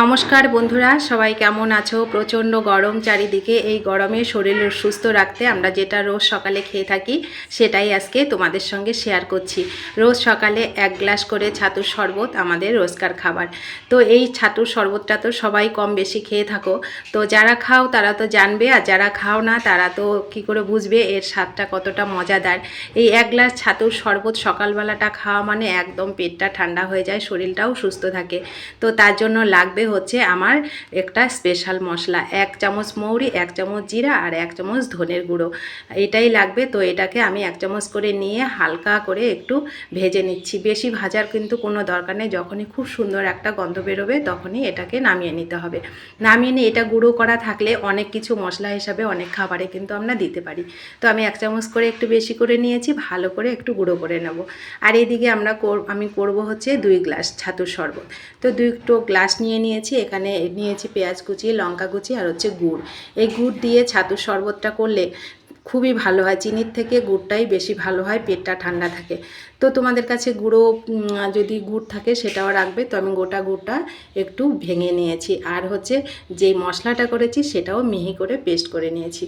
নমস্কার বন্ধুরা, সবাই কেমন আছো? প্রচণ্ড গরম চারিদিকে, এই গরমে শরীর সুস্থ রাখতে আমরা যেটা রোজ সকালে খেয়ে থাকি, সেটাই আজকে তোমাদের সঙ্গে শেয়ার করছি। রোজ সকালে এক গ্লাস করে ছাতুর শরবত আমাদের রোজকার খাবার। তো এই ছাতুর শরবতটা তো সবাই কম বেশি খেয়ে থাকো। তো যারা খাও, তারা তো জানবে, আর যারা খাও না, তারা তো কি করে বুঝবে এর স্বাদটা কতটা মজাদার। এই এক গ্লাস ছাতুর শরবত সকালবেলাটা খাওয়া মানে একদম পেটটা ঠান্ডা হয়ে যায়, শরীরটাও সুস্থ থাকে। তো তার জন্য লাগবে হচ্ছে আমার একটা স্পেশাল মশলা, এক চামচ মৌরি, এক চামচ জিরা আর এক চামচ ধনের গুঁড়ো। এটাই লাগবে, তো এটাকে আমি এক চামচ করে নিয়ে হালকা করে একটু ভেজে নিচ্ছি। বেশি ভাজার কিন্তু কোনো দরকার নেই, যখনই খুব সুন্দর একটা গন্ধ বেরোবে তখনই এটাকে নামিয়ে নিতে হবে। নামিয়ে নিয়ে এটা গুঁড়ো করা থাকলে অনেক কিছু মশলা হিসাবে অনেক খাবারে কিন্তু আমরা দিতে পারি। তো আমি এক চামচ করে একটু বেশি করে নিয়েছি, ভালো করে একটু গুঁড়ো করে নেব। আর এইদিকে আমরা আমি করব হচ্ছে দুই গ্লাস ছাতুর শরবত। তো দুটো গ্লাস নিয়ে নিয়েছি, এখানে নিয়েছি পেঁয়াজ কুচি, লঙ্কা কুচি আর হচ্ছে গুড়। এই গুড় দিয়ে ছাতুর শরবতটা করলে খুবই ভালো হয়, চিনির থেকে গুড়টাই বেশি ভালো হয়, পেটটা ঠান্ডা থাকে। তো তোমাদের কাছে গুঁড়ো যদি গুড় থাকে সেটাও রাখবে, তো আমি গোটা গুড়টা একটু ভেঙে নিয়েছি। আর হচ্ছে যেই মশলাটা করেছি সেটাও মিহি করে পেস্ট করে নিয়েছি।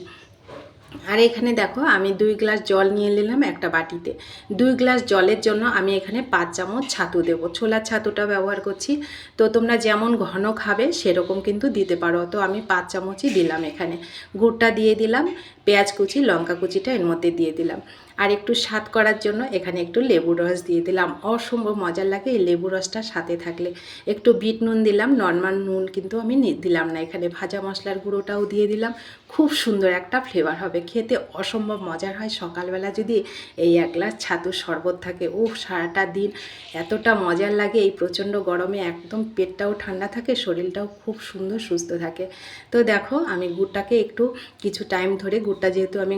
আর এখানে দেখো, আমি দুই গ্লাস জল নিয়ে নিলাম একটা বাটিতে। দুই গ্লাস জলের জন্য আমি এখানে পাঁচ চামচ ছাতু দেবো। ছোলার ছাতুটা ব্যবহার করছি। তো তোমরা যেমন ঘন খাবে, সেরকম কিন্তু দিতে পারো। তো আমি পাঁচ চামচই দিলাম এখানে। গুড়টা দিয়ে দিলাম, পেঁয়াজ কুচি, লঙ্কা কুচিটা এর মধ্যে দিয়ে দিলাম। আর একটু স্বাদ করার জন্য এখানে একটু লেবু রস দিয়ে দিলাম। অসম্ভব মজার লাগে এই লেবু রসটা সাথে থাকলে। একটু বিট নুন দিলাম, নর্মাল নুন কিন্তু আমি দিলাম না। এখানে ভাজা মশলার গুঁড়োটাও দিয়ে দিলাম। খুব সুন্দর একটা ফ্লেভার হবে খেতে অসম্ভব মজার হয়। সকালবেলা যদি এই এক গ্লাস ছাতুর শরবত থাকে ও সারাটা দিন এতটা মজার লাগে। এই প্রচণ্ড গরমে একদম পেটটাও ঠান্ডা থাকে, শরীরটাও খুব সুন্দর সুস্থ থাকে। তো দেখো, আমি গুড়টাকে একটু কিছু টাইম ধরে, গুড়টা যেহেতু আমি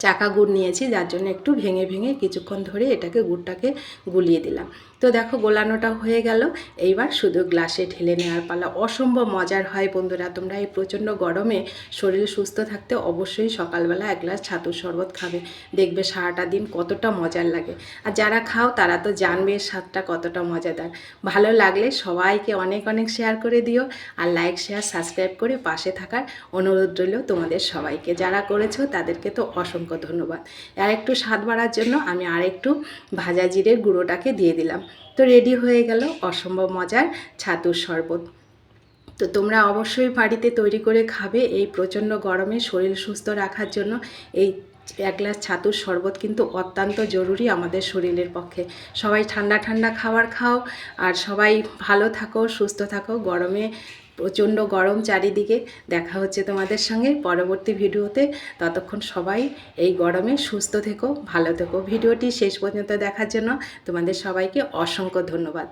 চাকা গুড় নিয়েছি, যার জন্য একটু ভেঙে ভেঙে কিছুক্ষণ ধরে এটাকে গুড়টাকে গুলিয়ে দিলাম। তো দেখো গোলানোটা হয়ে গেল। এইবার শুধু গ্লাসে ঢেলে নেওয়ার পালা। অসম্ভব মজার হয় বন্ধুরা, তোমরা এই প্রচণ্ড গরমে শরীর সুস্থ থাকতে অবশ্যই সকালবেলা এক গ্লাস ছাতুর শরবত খাবে। দেখবে সারাটা দিন কতটা মজার লাগে। আর যারা খাও, তারা তো জানবে স্বাদটা কতটা মজাদার। ভালো লাগলে সবাইকে অনেক অনেক শেয়ার করে দিও। আর লাইক শেয়ার সাবস্ক্রাইব করে পাশে থাকার অনুরোধ রইল তোমাদের সবাইকে। যারা করেছ, তাদেরকে তো অসংখ্য ধন্যবাদ। আর একটু স্বাদ বাড়ার জন্য আমি আরেকটু ভাজা জিরের গুঁড়োটাকে দিয়ে দিলাম। তো রেডি হয়ে গেল অসম্ভব মজার ছাতুর শরবত। তো তোমরা অবশ্যই বাড়িতে তৈরি করে খাবে এই প্রচণ্ড গরমে শরীর সুস্থ রাখার জন্য। এই এক গ্লাস ছাতুর শরবত কিন্তু অত্যন্ত জরুরি আমাদের শরীরের পক্ষে। সবাই ঠান্ডা ঠান্ডা খাবার খাও আর সবাই ভালো থাকো, সুস্থ থাকো। গরমে প্রচণ্ড গরম চারিদিকে। দেখা হচ্ছে তোমাদের সঙ্গে পরবর্তী ভিডিওতে। ততক্ষণ সবাই এই গরমে সুস্থ থেকো, ভালো থেকো। ভিডিওটি শেষ পর্যন্ত দেখার জন্য তোমাদের সবাইকে অসংখ্য ধন্যবাদ।